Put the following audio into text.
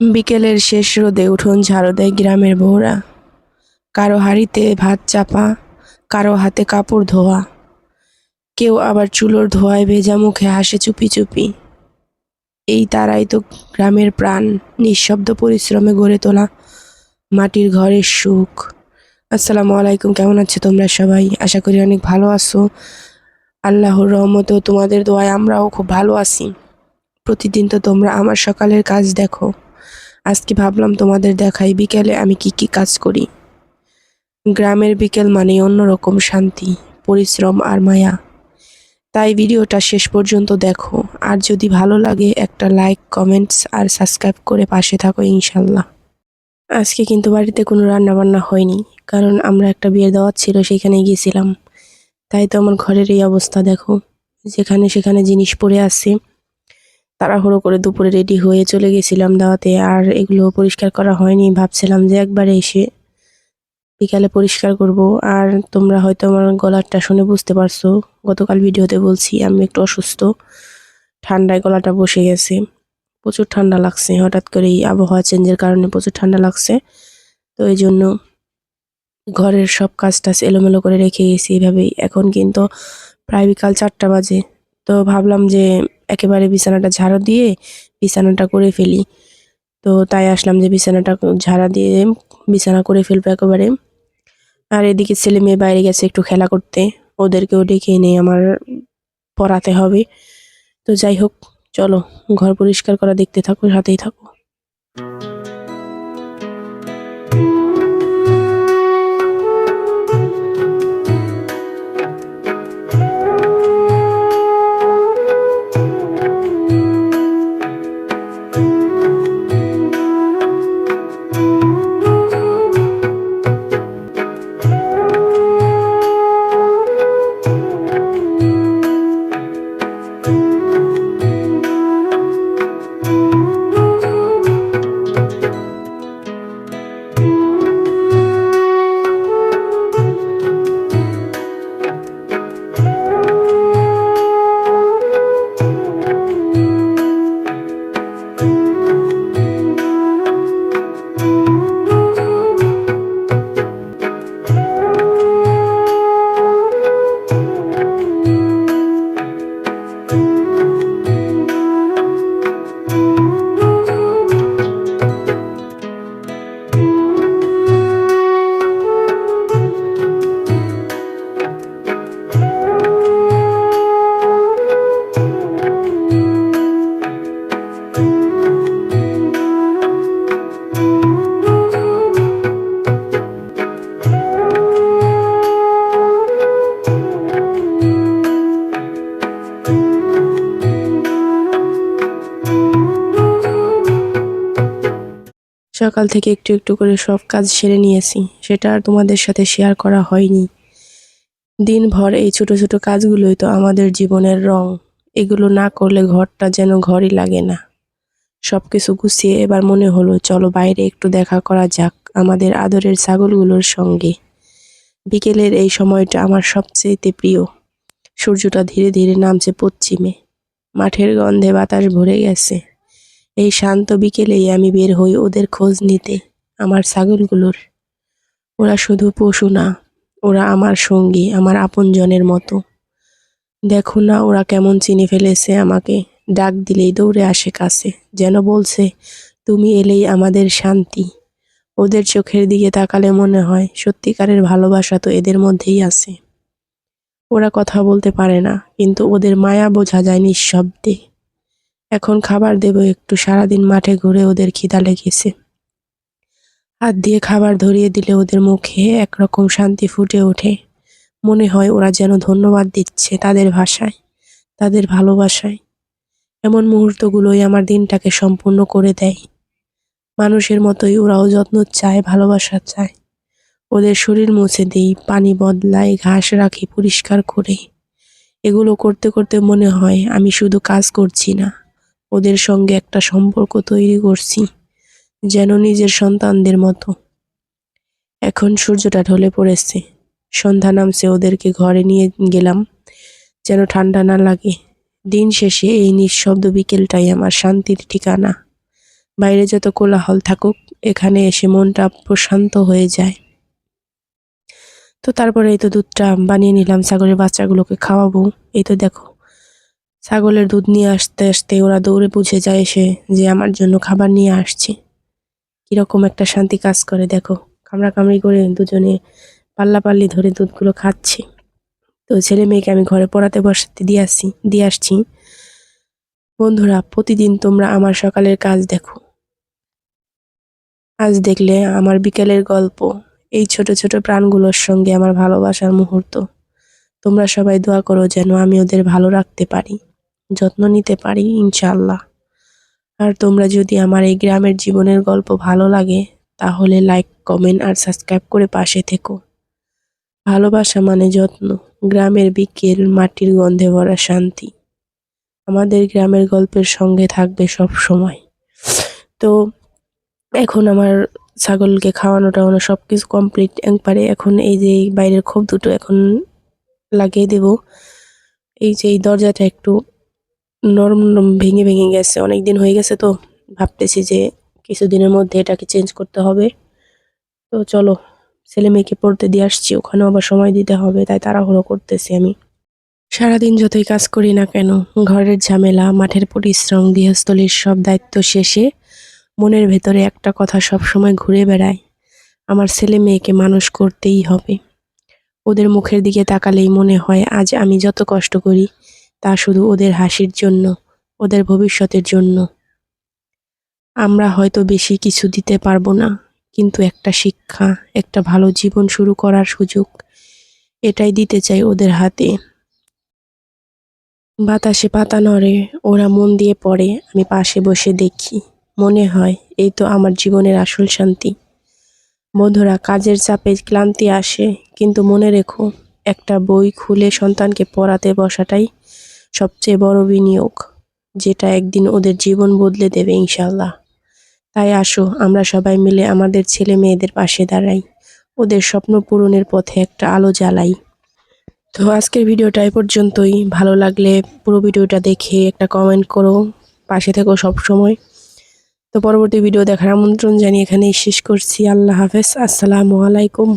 বিকেলের শেষ রোদে উঠোন ঝাড়ু দেয় গ্রামের বউরা। কারও হাঁড়িতে ভাত চাপা, কারও হাতে কাপড় ধোয়া। কেউ আবার চুলোর ধোয়ায় ভেজা মুখে হাসে চুপি চুপি। এই তারাই তো গ্রামের প্রাণ, নিঃশব্দ পরিশ্রমে গড়ে তোলা মাটির ঘরের সুখ। আসসালামু আলাইকুম, কেমন আছো তোমরা সবাই? আশা করি অনেক ভালো আছো। আল্লাহর রহমত তোমাদের দোয়ায় আমরাও খুব ভালো আছি। প্রতিদিন তো তোমরা আমার সকালের কাজ দেখো। আজকে ভাবলাম তোমাদের দেখাই বিকেলে আমি কি কি কাজ করি। গ্রামের বিকেল মানে অন্যরকম শান্তি, পরিশ্রম আর মায়া। তাই ভিডিওটা শেষ পর্যন্ত দেখো। আর যদি ভালো লাগে, একটা লাইক, কমেন্টস আর সাবস্ক্রাইব করে পাশে থাকো ইনশাল্লাহ। আজকে কিন্তু বাড়িতে কোনো রান্না বান্না হয়নি, কারণ আমরা একটা বিয়ের দাওয়াত ছিল সেখানে গিয়েছিলাম। তাই তো আমার ঘরের এই অবস্থা, দেখো। যেখানে সেখানে জিনিস পড়ে আছে। তাড়াহুড়ো করে দুপুরে রেডি হয়ে চলে গেছিলাম দাওয়াতে, আর এগুলো পরিষ্কার করা হয়নি। ভাবছিলাম যে একবারে এসে বিকালে পরিষ্কার করব। আর তোমরা হয়তো আমার গলাটা শুনে বুঝতে পারছ, গতকাল ভিডিওতে বলছি আমি একটু অসুস্থ, ঠান্ডায় গলাটা বসে গেছে, প্রচুর ঠান্ডা লাগছে। হঠাৎ করে এই আবহাওয়া চেঞ্জের কারণে প্রচুর ঠান্ডা লাগছে। তো এই জন্য ঘরের সব কাজ টাজ এলোমেলো করে রেখে গেছি এভাবেই। এখন কিন্তু প্রায় বিকাল চারটা বাজে। তো ভাবলাম যে একেবারে বিছানাটা ঝাড়া দিয়ে বিছানাটা করে ফেলি। তো তাই আসলাম যে বিছানাটা ঝাড়া দিয়ে বিছানা করে ফেলব একেবারে। আর এদিকে ছেলে মেয়ে বাইরে গেছে একটু খেলা করতে। ওদেরকেও ডেকে এনে আমার পড়াতে হবে। তো যাই হোক, চলো, ঘর পরিষ্কার করা, দেখতে থাকো, সাথেই থাকো। সকাল থেকে একটু একটু করে সব কাজ সেরে নিয়েছি। সেটা আর তোমাদের সাথে শেয়ার করা হয়নি। দিনভর এই ছোট ছোট কাজগুলোই তো আমাদের জীবনের রং। এগুলো না করলে ঘরটা যেন ঘরই লাগে না। সব কিছু গুছিয়ে এবার মনে হলো, চলো বাইরে একটু দেখা করা যাক আমাদের আদরের ছাগলগুলোর সঙ্গে। বিকেলের এই সময়টা আমার সবচেয়েতে প্রিয়। সূর্যটা ধীরে ধীরে নামছে পশ্চিমে। মাঠের গন্ধে বাতাস ভরে গেছে। এই শান্ত বিকেলেই আমি বের হই ওদের খোঁজ নিতে, আমার ছাগলগুলোর। ওরা শুধু পশু না, ওরা আমার সঙ্গী, আমার আপনজনের মতো। দেখো না ওরা কেমন চিনে ফেলেছে আমাকে। ডাক দিলেই দৌড়ে আসে কাছে, যেন বলছে, তুমি এলেই আমাদের শান্তি। ওদের চোখের দিকে তাকালে মনে হয়, সত্যিকারের ভালোবাসা তো এদের মধ্যেই আছে। ওরা কথা বলতে পারে না, কিন্তু ওদের মায়া বোঝা যায় নিঃশব্দে। এখন খাবার দেব একটু। সারাদিন মাঠে ঘুরে ওদের খিদা লেগেছে। হাত দিয়ে খাবার ধরিয়ে দিলে ওদের মুখে একরকম শান্তি ফুটে ওঠে। মনে হয় ওরা যেন ধন্যবাদ দিচ্ছে তাদের ভাষায়, তাদের ভালোবাসায়। এমন মুহূর্তগুলোই আমার দিনটাকে সম্পূর্ণ করে দেয়। মানুষের মতোই ওরাও যত্ন চায়, ভালোবাসা চায়। ওদের শরীর মুছে দিই, পানি বদলাই, ঘাস রাখি পরিষ্কার করে। এগুলো করতে করতে মনে হয় আমি শুধু কাজ করছি না। ওদের সঙ্গে একটা সম্পর্ক তৈরি করছি, যেন নিজের সন্তানদের মতো। এখন সূর্যটা ঢলে পড়েছে। সন্ধ্যা নামছে, ওদেরকে ঘরে নিয়ে গেলাম, যেন ঠান্ডা না লাগে। দিন শেষে এই নিঃশব্দ বিকেলটাই আমার শান্তির ঠিকানা। বাইরে যত কোলাহল থাকুক, এখানে এসে মনটা প্রশান্ত হয়ে যায়। তো তারপরে এই তো দুধটা বানিয়ে নিলাম, ছাগলের বাচ্চাগুলোকে খাওয়াবো। এই তো দেখো ছাগলের দুধ নিয়ে আসতে আসতে ওরা দৌড়ে বুঝে যায় এসে যে আমার জন্য খাবার নিয়ে আসছে। কীরকম একটা শান্তি কাজ করে, দেখো। কামড়াকামড়ি করে দুজনে পাল্লাপাল্লি ধরে দুধগুলো খাচ্ছে। তো ছেলে মেয়েকে আমি ঘরে পড়াতে বসাতে দিয়ে আসছি দিয়ে আসছি। বন্ধুরা, প্রতিদিন তোমরা আমার সকালের কাজ দেখো। আজ দেখলে আমার বিকেলের গল্প, এই ছোট ছোট প্রাণগুলোর সঙ্গে আমার ভালোবাসার মুহূর্ত। তোমরা সবাই দোয়া করো যেন আমি ওদের ভালো রাখতে পারি। যত্ন নিতে পারি ইনশাল্লাহ আর তোমরা যদি আমার এই গ্রামের জীবনের গল্প ভালো লাগে, তাহলে লাইক কমেন্ট আর সাবস্ক্রাইব করে পাশে থেকো। ভালোবাসা মানে যত্ন, গ্রামের বিকেল মাটির গন্ধে ভরা শান্তি। আমাদের গ্রামের গল্পের সঙ্গে থাকবে সব সময়। তো এখন আমার ছাগলকে খাওয়ানো টাওয়ানো সব কিছু কমপ্লিট একবারে এখন এই যে বাইরের খোপ দুটো এখন লাগিয়ে দেব। এই যে এই দরজাটা একটু নরম ভেঙে ভেঙে গেছে। অনেক দিন হয়ে গেছে তো ভাবতেছি যে কিছুদিনের মধ্যে এটাকে চেঞ্জ করতে হবে। তো চলো, ছেলে মেয়েকে পড়তে দিয়ে আসছি, ওখানেও আবার সময় দিতে হবে, তাই তাড়াহুড়ো করতেছি আমি। সারাদিন যতই কাজ করি না কেন, ঘরের ঝামেলা, মাঠের পরিশ্রম, গৃহস্থলীর সব দায়িত্ব শেষে মনের ভেতরে একটা কথা সব সময় ঘুরে বেড়ায়, আমার ছেলে মেয়েকে মানুষ করতেই হবে। ওদের মুখের দিকে তাকালেই মনে হয়, আজ আমি যত কষ্ট করি তা শুধু ওদের হাসির জন্য, ওদের ভবিষ্যতের জন্য। আমরা হয়তো বেশি কিছু দিতে পারব না, কিন্তু একটা শিক্ষা, একটা ভালো জীবন শুরু করার সুযোগ, এটাই দিতে চাই ওদের হাতে। বাতাসে পাতা নড়ে, ওরা মন দিয়ে পড়ে, আমি পাশে বসে দেখি। মনে হয়, এই তো আমার জীবনের আসল শান্তি। বন্ধুরা, কাজের চাপে ক্লান্তি আসে, কিন্তু মনে রেখো, একটা বই খুলে সন্তানকে পড়াতে বসাটাই সবচেয়ে বড় বিনিয়োগ, যেটা একদিন ওদের জীবন বদলে দেবে ইনশাল্লাহ তাই আসো, আমরা সবাই মিলে আমাদের ছেলে মেয়েদের পাশে দাঁড়াই। ওদের স্বপ্ন পূরণের পথে একটা আলো জ্বালাই। তো আজকের ভিডিওটা এ পর্যন্তই। ভালো লাগলে পুরো ভিডিওটা দেখে একটা কমেন্ট করো। পাশে থেকো সব সময় তো পরবর্তী ভিডিও দেখার আমন্ত্রণ জানিয়ে এখানেই শেষ করছি। আল্লাহ হাফেজ। আসসালামু আলাইকুম।